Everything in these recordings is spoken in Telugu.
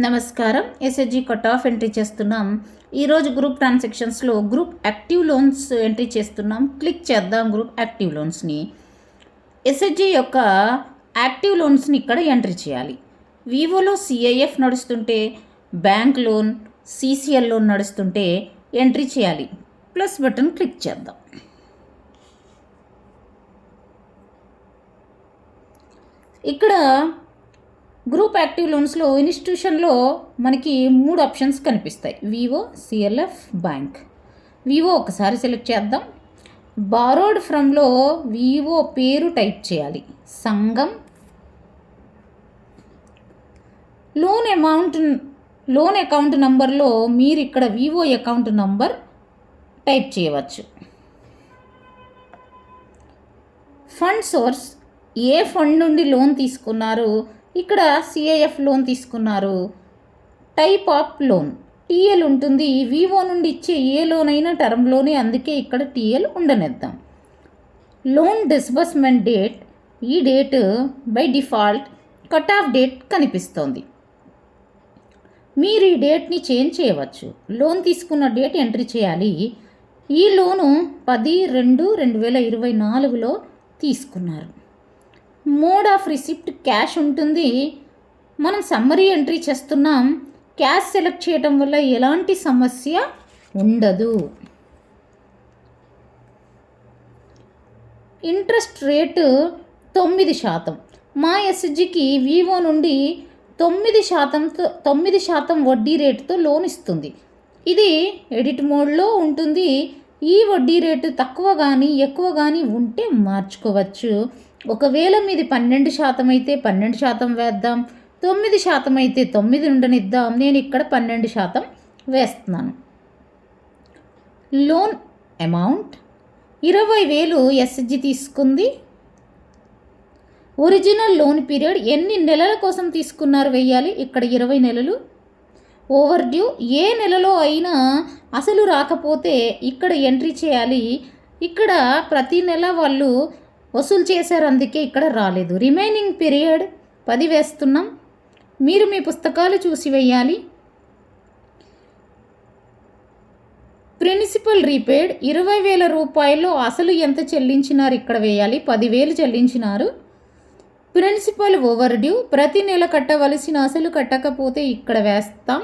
నమస్కారం. ఎస్హెచ్జి కట్ ఆఫ్ ఎంట్రీ చేస్తున్నాం. ఈరోజు గ్రూప్ ట్రాన్సాక్షన్స్లో గ్రూప్ యాక్టివ్ లోన్స్ ఎంట్రీ చేస్తున్నాం. క్లిక్ చేద్దాం గ్రూప్ యాక్టివ్ లోన్స్ని ఎస్హెచ్జి యొక్క యాక్టివ్ లోన్స్ని ఇక్కడ ఎంట్రీ చేయాలి. వివోలో సిఐఎఫ్ నడుస్తుంటే బ్యాంక్ లోన్ సిసిఎల్ లోన్ నడుస్తుంటే ఎంట్రీ చేయాలి. ప్లస్ బటన్ క్లిక్ చేద్దాం. ఇక్కడ గ్రూప్ యాక్టివ్ లోన్స్లో ఇన్స్టిట్యూషన్లో మనకి మూడు ఆప్షన్స్ కనిపిస్తాయి. VO CLF bank. వివో ఒకసారి సెలెక్ట్ చేద్దాం. బారోడ్ ఫ్రమ్లో వివో పేరు టైప్ చేయాలి. సంఘం. లోన్ అమౌంట్ లోన్ అకౌంట్ నంబర్లో మీరు ఇక్కడ వివో అకౌంట్ నంబర్ టైప్ చేయవచ్చు. Fund source. ఏ ఫండ్ నుండి లోన్ తీసుకున్నారు? ఇక్కడ సిఐఎఫ్ లోన్ తీసుకున్నారు. టైప్ ఆఫ్ లోన్ టీఎల్ ఉంటుంది. వివో నుండి ఇచ్చే ఏ లోన్ అయినా టర్మ్లోనే అందుకే ఇక్కడ టీఎల్ ఉండనిద్దాం. లోన్ డిస్బర్స్మెంట్ డేట్ ఈ date by default cut off date కనిపిస్తోంది. మీరు ఈ డేట్ని చేంజ్ చేయవచ్చు. లోన్ తీసుకున్న డేట్ ఎంట్రీ చేయాలి. ఈ లోను పది రెండు రెండు వేల ఇరవై నాలుగులో తీసుకున్నారు. మోడ్ ఆఫ్ రిసిప్ట్ క్యాష్ ఉంటుంది. మనం సమ్మరీ ఎంట్రీ చేస్తున్నాం. క్యాష్ సెలెక్ట్ చేయడం వల్ల ఎలాంటి సమస్య ఉండదు. ఇంట్రెస్ట్ రేటు తొమ్మిది శాతం. మా ఎస్జికి వివో నుండి తొమ్మిది శాతంతో తొమ్మిది శాతం వడ్డీ రేటుతో లోన్ ఇస్తుంది. ఇది ఎడిట్ మోడ్లో ఉంటుంది. ఈ వడ్డీ రేటు తక్కువ కానీ ఎక్కువ కానీ ఉంటే మార్చుకోవచ్చు. ఒకవేళ మీది పన్నెండు శాతం అయితే పన్నెండు శాతం వేద్దాం తొమ్మిది శాతం అయితే తొమ్మిది ఉండనిద్దాం నేను ఇక్కడ పన్నెండు శాతం వేస్తున్నాను. లోన్ అమౌంట్ ఇరవై వేలు ఎస్జి తీసుకుంది. ఒరిజినల్ లోన్ పీరియడ్ ఎన్ని నెలల కోసం తీసుకున్నారు వెయ్యాలి? ఇక్కడ ఇరవై నెలలు. ఓవర్ డ్యూ ఏ నెలలో అయినా అసలు రాకపోతే ఇక్కడ ఎంట్రీ చేయాలి. ఇక్కడ ప్రతి నెల వాళ్ళు వసూలు చేశారు అందుకే ఇక్కడ రాలేదు. రిమైనింగ్ పీరియడ్ పది వేస్తున్నాం. మీరు మీ పుస్తకాలు చూసి వేయాలి ప్రిన్సిపల్ రీపేడ్ ఇరవై వేల రూపాయలు. అసలు ఎంత చెల్లించినారు? ఇక్కడ వేయాలి. పదివేలు చెల్లించినారు. ప్రిన్సిపల్ ఓవర్ డ్యూ ప్రతి నెల కట్టవలసిన అసలు కట్టకపోతే ఇక్కడ వేస్తాం.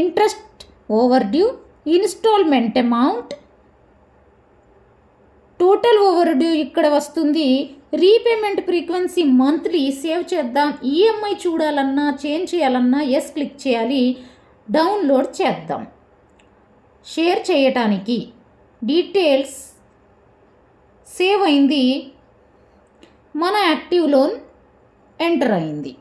Interest overdue installment amount total overdue ఇక్కడ వస్తుంది. రీపేమెంట్ ఫ్రీక్వెన్సీ మంత్లీ సేవ్ చేద్దాం. ఈఎంఐ చూడాలన్నా చేంజ్ చేయాలన్నా ఎస్ క్లిక్ చేయాలి. డౌన్లోడ్ చేద్దాం. షేర్ చేయటానికి డీటెయిల్స్ సేవ్ అయింది. మన యాక్టివ్ లోన్ ఎంటర్ అయింది.